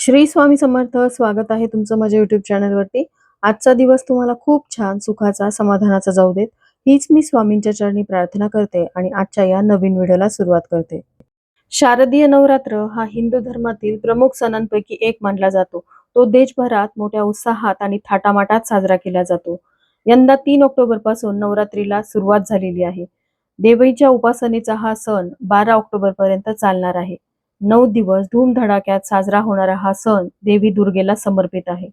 श्री स्वामी समर्थ स्वागत आहे तुमचं माझ्या युट्यूब चॅनलवरती आजचा दिवस तुम्हाला खूप छान सुखाचा समाधानाचा जाऊ देत. हीच मी स्वामींच्या चरणी प्रार्थना करते आणि आजच्या या नवीन व्हिडिओला सुरुवात करते. शारदीय नवरात्र हा हिंदू धर्मातील प्रमुख सणांपैकी एक मानला जातो. तो देशभरात मोठ्या उत्साहात आणि थाटामाटात साजरा केला जातो. यंदा तीन ऑक्टोबरपासून नवरात्रीला सुरुवात झालेली आहे. देवीच्या उपासनेचा हा सण बारा ऑक्टोबर पर्यंत चालणार आहे. नऊ दिवस धूमधडाक्यात साजरा होणारा हा सण देवी दुर्गेला समर्पित आहे.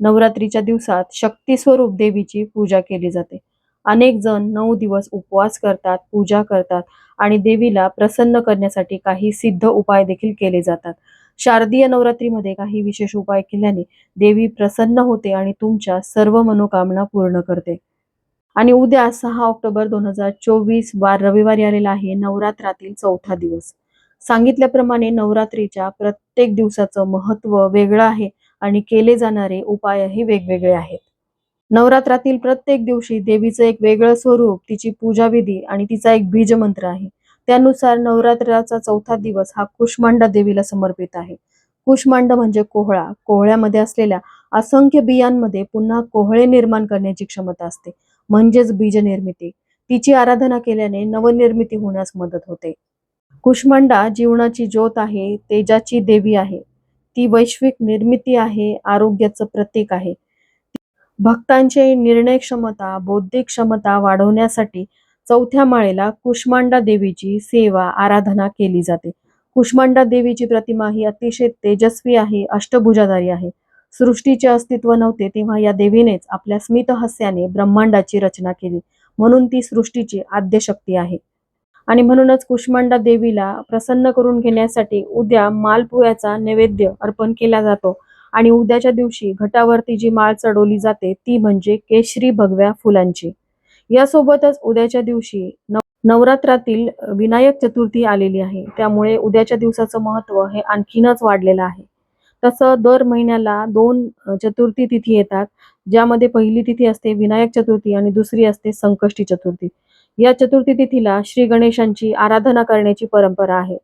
नवरात्रीच्या दिवसात शक्ती स्वरूप देवीची पूजा केली जाते. अनेक जण नऊ दिवस उपवास करतात पूजा करतात आणि देवीला प्रसन्न करण्यासाठी काही सिद्ध उपाय देखील केले जातात. शारदीय नवरात्रीमध्ये काही विशेष उपाय केल्याने देवी प्रसन्न होते आणि तुमच्या सर्व मनोकामना पूर्ण करते. आणि उद्या सहा ऑक्टोबर दोन हजार चोवीस वार रविवारी आलेला आहे नवरात्रातील चौथा दिवस. सांगितल्याप्रमाणे नवरात्रीच्या प्रत्येक दिवसाचं महत्त्व वेगळं आहे आणि केले जाणारे उपायही वेगवेगळे आहेत. नवरात्रातील प्रत्येक दिवशी देवीचं एक वेगळं स्वरूप तिची पूजाविधी आणि तिचा एक बीजमंत्र आहे. त्यानुसार नवरात्राचा चौथा दिवस हा कुष्मांडा देवीला समर्पित आहे. कुष्मांड म्हणजे कोहळा. कोहळ्यामध्ये असलेल्या असंख्य बियांमध्ये पुन्हा कोहळे निर्माण करण्याची क्षमता असते. म्हणजेच बीज निर्मिती तिची आराधना केल्याने नवनिर्मिती होण्यास मदत होते. कुष्मांडा जीवनाची ज्योत आहे तेजाची देवी आहे. ती वैश्विक निर्मिती आहे आरोग्याचं प्रतीक आहे. भक्तांचे निर्णय क्षमता बौद्धिक क्षमता वाढवण्यासाठी चौथ्या माळेला कुष्मांडा देवीची सेवा आराधना केली जाते. कुष्मांडा देवीची प्रतिमा ही अतिशय तेजस्वी आहे अष्टभुजाधारी आहे. सृष्टीचे अस्तित्व नव्हते तेव्हा या देवीनेच आपल्या स्मितहस्याने ब्रह्मांडाची रचना केली. म्हणून ती सृष्टीची आद्य शक्ती आहे. आणि म्हणूनच कुष्मांडा देवीला प्रसन्न करून घेण्यासाठी उद्या मालपुव्याचा नैवेद्य अर्पण केला जातो. आणि उद्याच्या दिवशी घटावरती जी माळ चढवली जाते ती म्हणजे केशरी भगव्या फुलांची. यासोबतच उद्याच्या दिवशी नवरात्रातील विनायक चतुर्थी आलेली आहे. त्यामुळे उद्याच्या दिवसाचं महत्त्व हे आणखीनच वाढलेलं आहे. तसं दर महिन्याला दोन चतुर्थी तिथी येतात. ज्यामध्ये पहिली तिथी असते विनायक चतुर्थी आणि दुसरी असते संकष्टी चतुर्थी. या चतुर्थी तिथीला श्री गणेशांची आराधना करण्याची परंपरा आहे.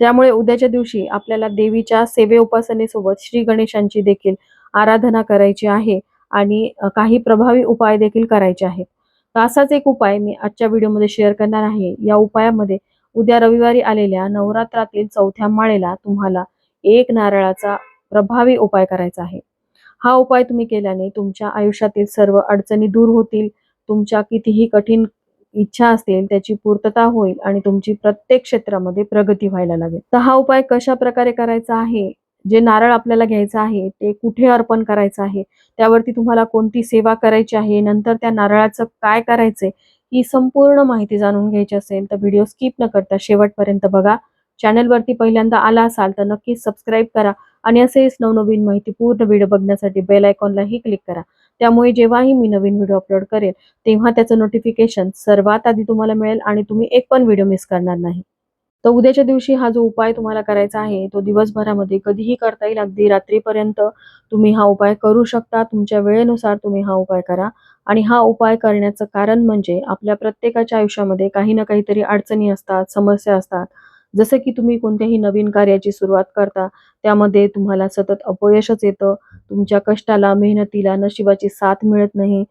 त्यामुळे उद्याच्या दिवशी आपल्याला देवीच्या सेवे उपासनेसोबत श्री गणेशांची देखील आराधना करायची आहे आणि काही प्रभावी उपाय देखील करायचे आहेत. तर असाच एक उपाय मी आजच्या व्हिडिओमध्ये शेअर करणार आहे. या उपायामध्ये उद्या रविवारी आलेल्या नवरात्रातील चौथ्या माळेला तुम्हाला एक नारळाचा प्रभावी उपाय करायचा आहे. हा उपाय तुम्ही केल्याने तुमच्या आयुष्यातील सर्व अडचणी दूर होतील तुमच्या कितीही कठीण इच्छा असतील त्याची पूर्तता होईल आणि तुमची प्रत्येक क्षेत्रामध्ये प्रगती व्हायला लागेल. तर हा उपाय कशा प्रकारे करायचा आहे? जे नारळ आपल्याला घ्यायचं आहे ते कुठे अर्पण करायचं आहे? त्यावरती तुम्हाला कोणती सेवा करायची आहे? नंतर त्या नारळाचं काय करायचंय? ही संपूर्ण माहिती जाणून घ्यायची असेल तर व्हिडिओ स्किप न करता शेवटपर्यंत बघा. चॅनलवरती पहिल्यांदा आला असाल तर नक्कीच सबस्क्राईब करा आणि असेच नवनवीन माहिती पूर्ण व्हिडिओ बघण्यासाठी बेल आयकॉनलाही क्लिक करा. त्यामुळे जेव्हाही मी नवीन व्हिडिओ अपलोड करेल तेव्हा त्याचं नोटिफिकेशन सर्वात आधी तुम्हाला मिळेल आणि तुम्ही एक पण व्हिडिओ मिस करणार नाही. तर उद्याच्या दिवशी हा जो उपाय तुम्हाला करायचा आहे तो दिवसभरामध्ये कधीही करता येईल. अगदी रात्रीपर्यंत तुम्ही हा उपाय करू शकता. तुमच्या वेळेनुसार तुम्ही हा उपाय करा. आणि हा उपाय करण्याचं कारण म्हणजे आपल्या प्रत्येकाच्या आयुष्यामध्ये काही ना काहीतरी अडचणी असतात समस्या असतात. जसं की तुम्ही कोणत्याही नवीन कार्याची सुरुवात करता त्यामध्ये तुम्हाला सतत अपयशच येतं. तुमच्या कष्टाला मेहनतीला नशिबाची साथ मिळत नाही.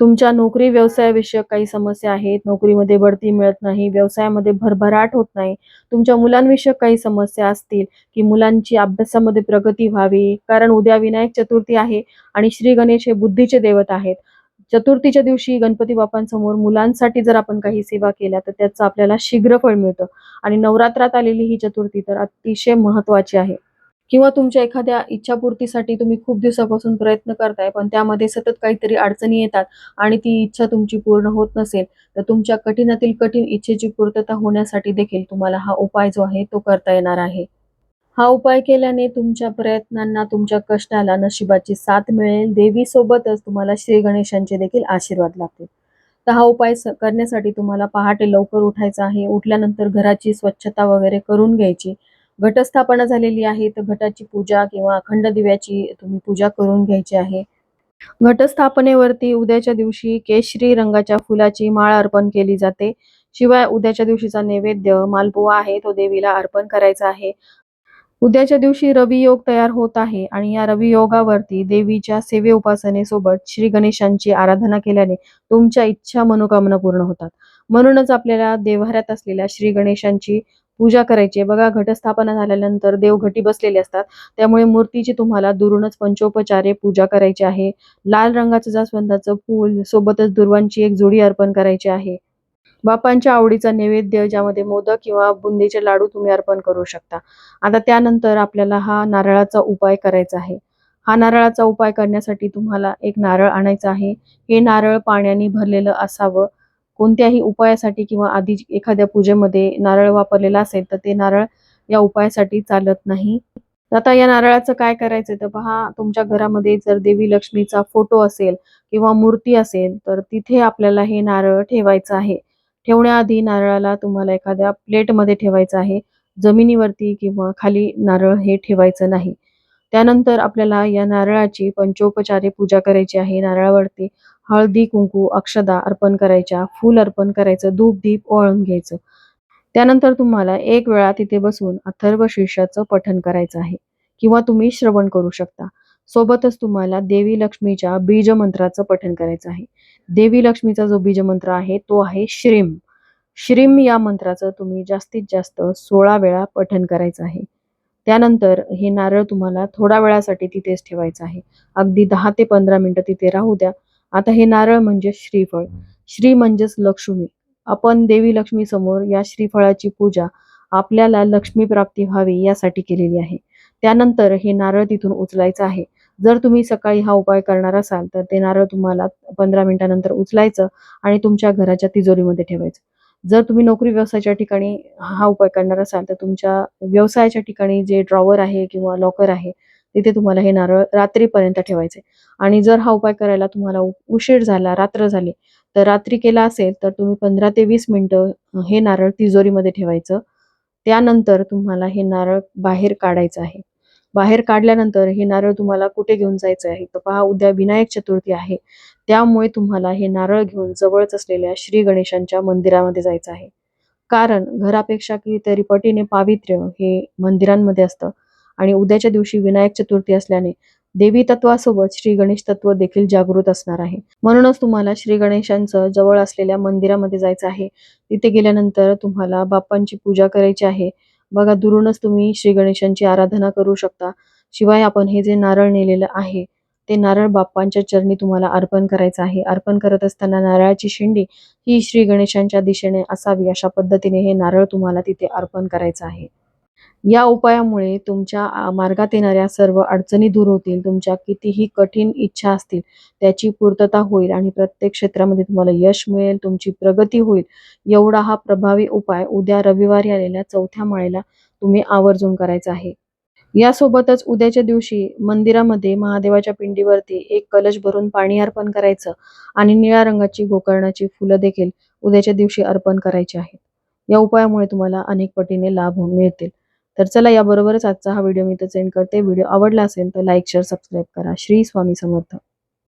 तुमच्या नोकरी व्यवसायाविषयक काही समस्या आहेत. नोकरीमध्ये बढती मिळत नाही. व्यवसायामध्ये भरभराट होत नाही. तुमच्या मुलांविषयक काही समस्या असतील की मुलांची अभ्यासामध्ये प्रगती व्हावी. कारण उद्या विनायक चतुर्थी आहे आणि श्री गणेश हे बुद्धीचे देवत आहेत. चतुर्थीच्या दिवशी गणपती बाप्पांसमोर मुलांसाठी जर आपण काही सेवा केल्या तर त्याचं आपल्याला शीघ्र फळ मिळतं. आणि नवरात्रात आलेली ही चतुर्थी तर अतिशय महत्वाची आहे. किंवा तुमच्या एखाद्या इच्छापूर्तीसाठी तुम्ही खूप दिवसापासून प्रयत्न करताय पण त्यामध्ये सतत काहीतरी अडचणी येतात आणि ती इच्छा तुमची पूर्ण होत नसेल तर तुमच्या कठीणातील कठीण इच्छेची पूर्तता होण्यासाठी देखील तुम्हाला हा उपाय जो आहे तो करता येणार आहे. हा उपाय केल्याने तुमच्या प्रयत्नांना तुमच्या कष्टाला नशिबाची साथ मिळेल. देवी सोबतच तुम्हाला श्री गणेशांचे देखील आशीर्वाद लागतील. तर हा उपाय करण्यासाठी तुम्हाला पहाटे लवकर उठायचं आहे. उठल्यानंतर घराची स्वच्छता वगैरे करून घ्यायची. घटस्थापना झालेली आहे तर घटाची पूजा किंवा अखंड दिव्याची तुम्ही पूजा करून घ्यायची आहे. घटस्थापनेवरती उद्याच्या दिवशी केशरी रंगाच्या फुलाची माळ अर्पण केली जाते. शिवाय उद्याच्या दिवशीचा नैवेद्य मालपुवा आहे तो देवीला अर्पण करायचा आहे. उद्याच्या दिवशी रवी योग तयार होत आहे आणि या रवी योगावरती देवीच्या सेवे उपासनेसोबत श्री गणेशांची आराधना केल्याने तुमच्या इच्छा मनोकामना पूर्ण होतात. म्हणूनच आपल्याला देव्हाऱ्यात असलेल्या श्री गणेशांची पूजा करायची आहे. बघा घटस्थापना झाल्यानंतर देवघटी बसलेले असतात. त्यामुळे मूर्तीची तुम्हाला दुरूनच पंचोपचारे पूजा करायची आहे. लाल रंगाचं जास्वंदाचं फूल सोबतच दुर्वांची एक जोडी अर्पण करायची आहे. बापांच्या आवडीचा नैवेद्य ज्यामध्ये मोदक किंवा बुंदीचे लाडू तुम्ही अर्पण करू शकता. आता त्यानंतर आपल्याला हा नारळाचा उपाय करायचा आहे. हा नारळाचा उपाय करण्यासाठी तुम्हाला एक नारळ आणायचा आहे. हे नारळ पाण्याने भरलेलं असावं. कोणत्याही उपायासाठी किंवा आधी एखाद्या पूजेमध्ये नारळ वापरलेला असेल तर ते नारळ या उपायासाठी चालत नाही. आता या नारळाचं काय करायचं तर पहा तुमच्या घरामध्ये जर देवी लक्ष्मीचा फोटो असेल किंवा मूर्ती असेल तर तिथे आपल्याला हे नारळ ठेवायचं आहे. ठेवण्याआधी नारळाला तुम्हाला एखाद्या प्लेटमध्ये ठेवायचं आहे जमिनीवरती किंवा खाली नारळ हे ठेवायचं नाही. त्यानंतर आपल्याला या नारळाची पंचोपचारे पूजा करायची आहे. नारळावरती हळदी कुंकू अक्षदा अर्पण करायच्या फूल अर्पण करायचं धूप दीप ओळून घ्यायचं. त्यानंतर तुम्हाला एक वेळा तिथे बसून अथर्व शीर्षाचं पठण करायचं आहे किंवा तुम्ही श्रवण करू शकता. सोबतच तुम्हाला देवी लक्ष्मीच्या बीज मंत्राचं पठण करायचं आहे. देवी लक्ष्मीचा जो बीज मंत्र आहे तो आहे श्रीम. श्रीम या मंत्राचं तुम्ही जास्तीत जास्त सोळा वेळा पठण करायचं आहे. त्यानंतर हे नारळ तुम्हाला थोड्या वेळासाठी तिथेच ठेवायचं आहे. अगदी दहा ते पंधरा मिनिटं तिथे राहू द्या. आता हे नारळ म्हणजे श्रीफळ. श्री म्हणजेच लक्ष्मी. आपण देवी लक्ष्मी समोर या श्रीफळाची पूजा आपल्याला लक्ष्मी प्राप्ती व्हावी यासाठी केलेली आहे. त्यानंतर हे नारळ तिथून उचलायचं आहे. जर तुम्ही सकाळी हा उपाय करणार असाल तर ते नारळ तुम्हाला पंधरा मिनिटानंतर उचलायचं आणि तुमच्या घराच्या तिजोरीमध्ये ठेवायचं. जर तुम्ही नोकरी व्यवसायाच्या ठिकाणी हा उपाय करणार असाल तर तुमच्या व्यवसायाच्या ठिकाणी जे ड्रॉवर आहे किंवा लॉकर आहे तिथे तुम्हाला हे नारळ रात्रीपर्यंत ठेवायचे. आणि जर हा उपाय करायला तुम्हाला उशीर झाला रात्र झाली तर रात्री केला असेल तर तुम्ही पंधरा ते वीस मिनिटं हे नारळ तिजोरीमध्ये ठेवायचं. त्यानंतर तुम्हाला हे नारळ बाहेर काढायचं आहे. बाहेर काढल्यानंतर हे नारळ तुम्हाला कुठे घेऊन जायचं आहे? तर पहा उद्या विनायक चतुर्थी आहे. त्यामुळे तुम्हाला हे नारळ घेऊन जवळच असलेल्या श्री गणेशांच्या मंदिरामध्ये जायचं आहे. कारण घरापेक्षा कितीतरी पटीने पावित्र्य हे मंदिरांमध्ये असतं. आणि उद्याच्या दिवशी विनायक चतुर्थी असल्याने देवी तत्वासोबत श्री गणेश तत्व देखील जागृत असणार आहे. म्हणूनच तुम्हाला श्री गणेशांचं जवळ असलेल्या मंदिरामध्ये जायचं आहे. तिथे गेल्यानंतर तुम्हाला बाप्पांची पूजा करायची आहे. बघा दुरूनच तुम्ही श्री गणेशांची आराधना करू शकता. शिवाय आपण हे जे नारळ नेलेलं आहे ते नारळ बाप्पांच्या चरणी तुम्हाला अर्पण करायचं आहे. अर्पण करत असताना नारळाची शेंडी ही श्री गणेशांच्या दिशेने असावी अशा पद्धतीने हे नारळ तुम्हाला तिथे अर्पण करायचं आहे. या उपायामुळे तुमच्या मार्गात येणाऱ्या सर्व अडचणी दूर होतील तुमच्या कितीही कठीण इच्छा असतील त्याची पूर्तता होईल आणि प्रत्येक क्षेत्रामध्ये तुम्हाला यश मिळेल तुमची प्रगती होईल. एवढा हा प्रभावी उपाय उद्या रविवारी आलेल्या चौथ्या माळेला तुम्ही आवर्जून करायचा आहे. यासोबतच उद्याच्या दिवशी मंदिरामध्ये महादेवाच्या पिंडीवरती एक कलश भरून पाणी अर्पण करायचं आणि निळ्या रंगाची गोकर्णाची फुलं देखील उद्याच्या दिवशी अर्पण करायची आहेत. या उपायामुळे तुम्हाला अनेक पटीने लाभ मिळतील. तर चला याबरोबरच आजचा हा व्हिडिओ मी इथं सेंड करते. व्हिडिओ आवडला असेल तर लाईक शेअर सबस्क्राईब करा. श्री स्वामी समर्थ.